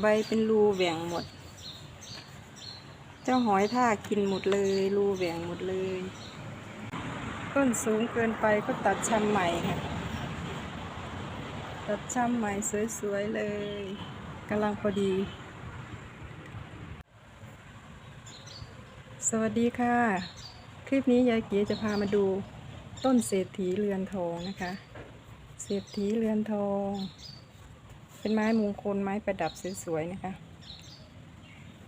ใบเป็นรูแหว่งหมด เจ้าหอยท่ากินหมดเลย รูแหว่งหมดเลย ต้นสูงเกินไปก็ตัดชำใหม่ค่ะ ตัดชำใหม่สวยๆเลยกำลังพอดี สวัสดีค่ะ คลิปนี้ยายเกียจะพามาดูต้นเศรษฐีเรือนทองนะคะ เศรษฐีเรือนทอง เป็นไม้มงคลไม้ประดับสวยๆนะคะ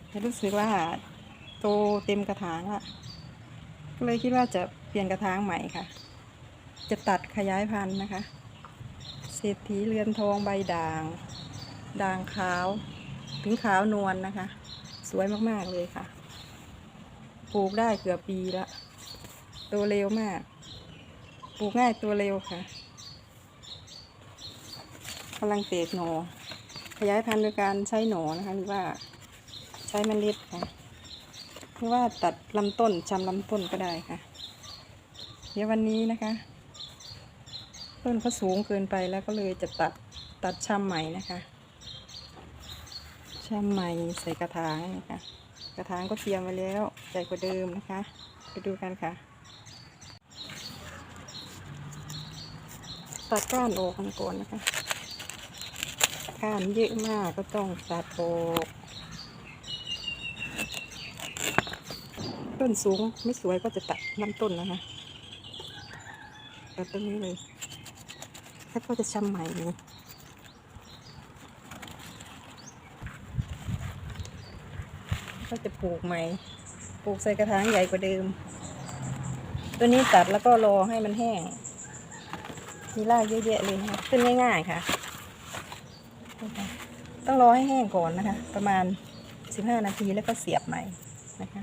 แต่รู้สึกว่าโตเต็มกระถางละก็เลยคิดว่าจะเปลี่ยนกระถางใหม่ค่ะ จะตัดขยายพันธุ์นะคะ เศรษฐีเรือนทองใบด่าง ด่างขาว ถึงขาวนวลนะคะ สวยมากๆเลยค่ะ ปลูกได้เกือบปีละ ตัวเร็วมาก ปลูกง่ายตัวเร็วค่ะ กำลังเตกหนอขยายพันธุ์โดยการใช้หนอนะคะ หรือว่าใช้เมล็ดค่ะหรือว่าตัดลำต้นชำลำต้นก็ได้ค่ะ เดี๋ยววันนี้นะคะ ต้นเขาสูงเกินไปแล้วก็เลยจะตัดตัดชำใหม่นะคะชำใหม่ใส่กระถางนะคะกระถางก็เตรียมไว้แล้วใหญ่กว่าเดิมนะคะ ไปดูกันค่ะตัดก้านออกกันก่อนนะคะ ก้านเยอะมากก็ต้องตัดออกต้นสูงไม่สวยก็จะตัดลำต้นนะคะตัดต้นนี้เลย แล้วก็จะชำใหม่เลยก็จะปลูกใหม่ ปลูกใส่กระถางใหญ่กว่าเดิม ตัวนี้ตัดแล้วก็รอให้มันแห้ง มีรากเยอะแยะเลยนะขึ้นง่ายๆค่ะ ต้องรอให้แห้งก่อนนะคะ ประมาณ 15 นาทีแล้วก็เสียบใหม่นะคะ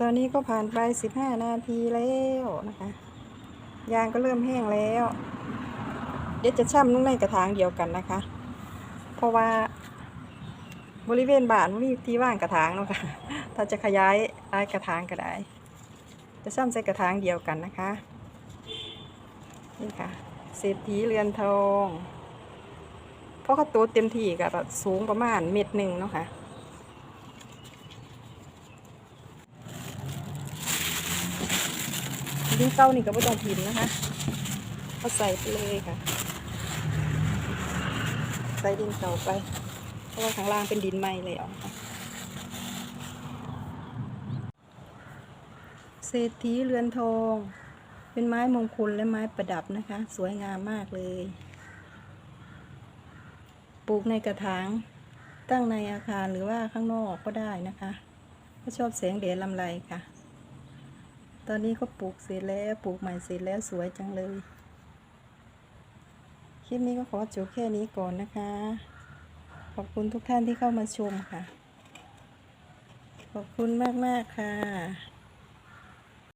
ตอนนี้ก็ผ่านไป 15 นาทีแล้วนะคะ ยางก็เริ่มแห้งแล้ว เดี๋ยวจะช่ำลงในกระถางเดียวกันนะคะ เพราะว่าบริเวณบ้านไม่มีที่ว่างกระถางเนาะค่ะถ้าจะขยายรายกระถางก็ได้ จะช่ำใส่กระถางเดียวกันนะคะ นี่ค่ะเศรษฐีเรือนทอง ราะเขาโตเต็มที่กับสูงประมาณเม็ดหนึ่งเนาะค่ะดินเก้านี่ก็ไม่ต้องพิมพ์นะคะเขาใส่ไปเลยค่ะ ใส่ดินเก่าไป เพราะว่าข้างล่างเป็นดินใหม่แล้วค่ะเศรษฐีเรือนทอง เป็นไม้มงคลและไม้ประดับนะคะ สวยงามมากเลย ปลูกในกระถาง ตั้งในอาคารหรือว่าข้างนอกก็ได้นะคะ ก็ชอบแสงแดดลำไรค่ะ ตอนนี้ก็ปลูกเสร็จแล้วปลูกใหม่เสร็จแล้วสวยจังเลย คลิปนี้ก็ขอจบแค่นี้ก่อนนะคะ ขอบคุณทุกท่านที่เข้ามาชมค่ะ ขอบคุณมาก ๆ ค่ะ